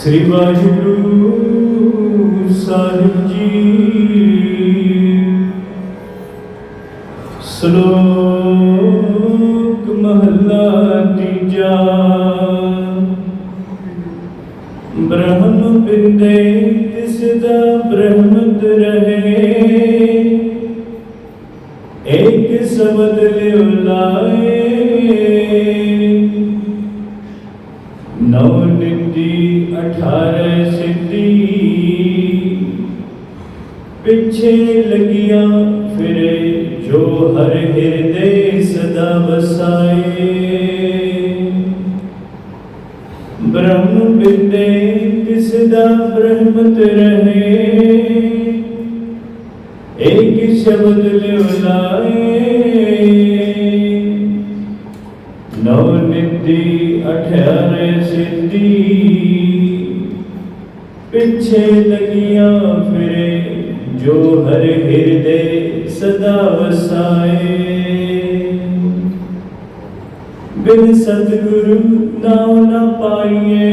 ਸ੍ਰੀ ਵਾਹਿਗੁਰੂ ਸਾਹਿਬ ਜੀ। ਸ਼ਲੋਕ ਮਹਲਾ ਤੀਜਾ। ਬ੍ਰਹਮ ਬਿੰਦੇ ਤਿਸ ਦਾ ਬ੍ਰਹਮਤ ਰਹੇ। ਇੱਕ ਸ਼ਬਦ ਲਿਉ ਲਾਏ ਨਿੰਦੀ ਸਿੱਧੀ। ਪਿੱਛੇ ਲੱਗਿਆ ਫਿਰੇ ਜੋ ਹਰ ਹਿਰਦੇ ਸਦਾ ਵਸਾਏ। ਬ੍ਰਹਮ ਬਿੰਦੇ ਤਿਸ ਦਾ ਬ੍ਰਹਮਤ ਰਹੇ? ਇੱਕ ਸ਼ਬਦ ਲਿਉ ਲਾਏ। ਨੌ ਨਿੰਦੀ ਅਠਾਰੇ ਸਿੱਧੀ। ਪਿੱਛੇ ਲਗੀਆਂ ਫਿਰੇ, ਜੋ ਹਰ ਹਿਰਦੇ ਸਦਾ ਵਸਾਏ। ਬਿਨ ਸਤਿਗੁਰੂ ਨਾਮ ਨਾ ਪਾਈਏ,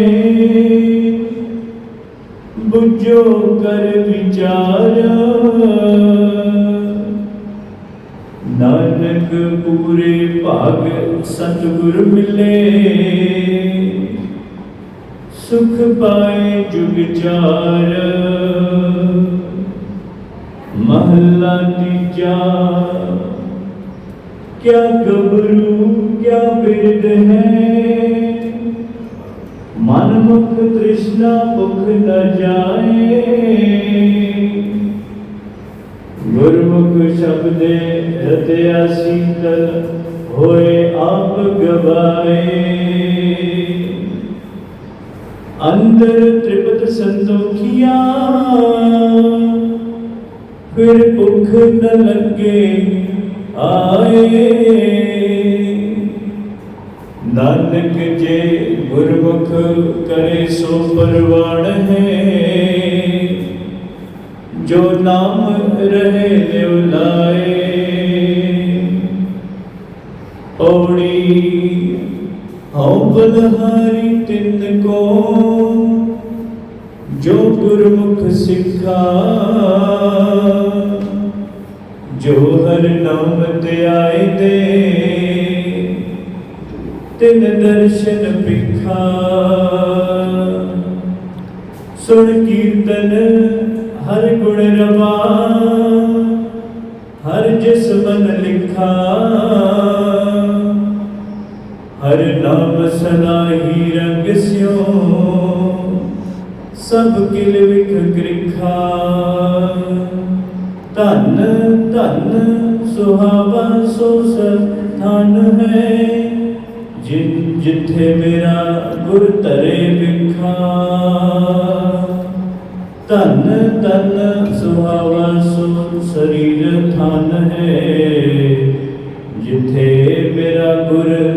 ਬੁਝੋ ਕਰ ਵਿਚਾਰ। ਨਾਨਕ ਪੂਰੇ ਭਾਗ ਸਤਿਗੁਰ ਮਿਲੇ। ਸੁਖ ਪਾਏ ਜੁਗ ਚਾਰ। ਮਹੱਲਾ ਤੀਜਾ। ਕਿਆ ਗਬਰੂ ਕਿਆ ਬਿਰਦ ਹੈ। ਮਨ ਮੁਖ ਤ੍ਰਿਸ਼ਨਾ ਭੁਖ ਨ ਜਾਏ। ਗੁਰਮੁਖ ਸ਼ਬਦੇ ਰਤਿਆ ਸੀਤਲ ਹੋਏ ਆਪ ਗਵਾਏ। ਅੰਦਰ ਤ੍ਰਿਪਤ ਸੰਤੋਖੀਆ ਫਿਰ ਭੁਖ ਨ ਲੱਗੇ ਆਏ। ਨਾਨਕ ਜੇ ਗੁਰਮੁਖ ਕਰੇ ਸੋ ਪਰਵਾਣ ਹੈ। ਜੋ ਨਾਮ ਰਹੇ ਲਿਵ ਲਾਏ। ਔੜੀ ਹਉ ਬਲਹਾਰੀ ਤਿੰਨ ਕੋ, ਜੋ ਗੁਰਮੁਖ ਸਿੱਖਾ। ਜੋ ਹਰ ਨਾਮ ਧਿਆਏ ਦੇ ਤਿਨ ਦਰਸ਼ਨ ਪਿਖਾ ਸੁਣ ਕੀਰਤਨ, ਹਰ ਗੁਣ ਰਵਾ, ਹਰ ਜਿਸ ਮਨ ਲਿਖਾ। ਨਾਮ ਸਨਾਹੀ ਰੰਗ ਸਿਓ। ਸਭ ਕਿਲ ਵਿਖ ਗ੍ਰਿਖਾ। ਧਨ ਧਨ ਸੁਹਾਵਾ ਸੋ ਸਥਾਨ ਹੈ। ਜਿਨ, ਜਿੱਥੇ ਮੇਰਾ ਗੁਰ ਧਰੇ ਵਿਖਾ। ਧਨ ਧਨ ਸੁਹਾਵਾ ਸੋ ਸਰੀਰ ਥਨ ਹੈ। ਜਿੱਥੇ ਮੇਰਾ ਗੁਰ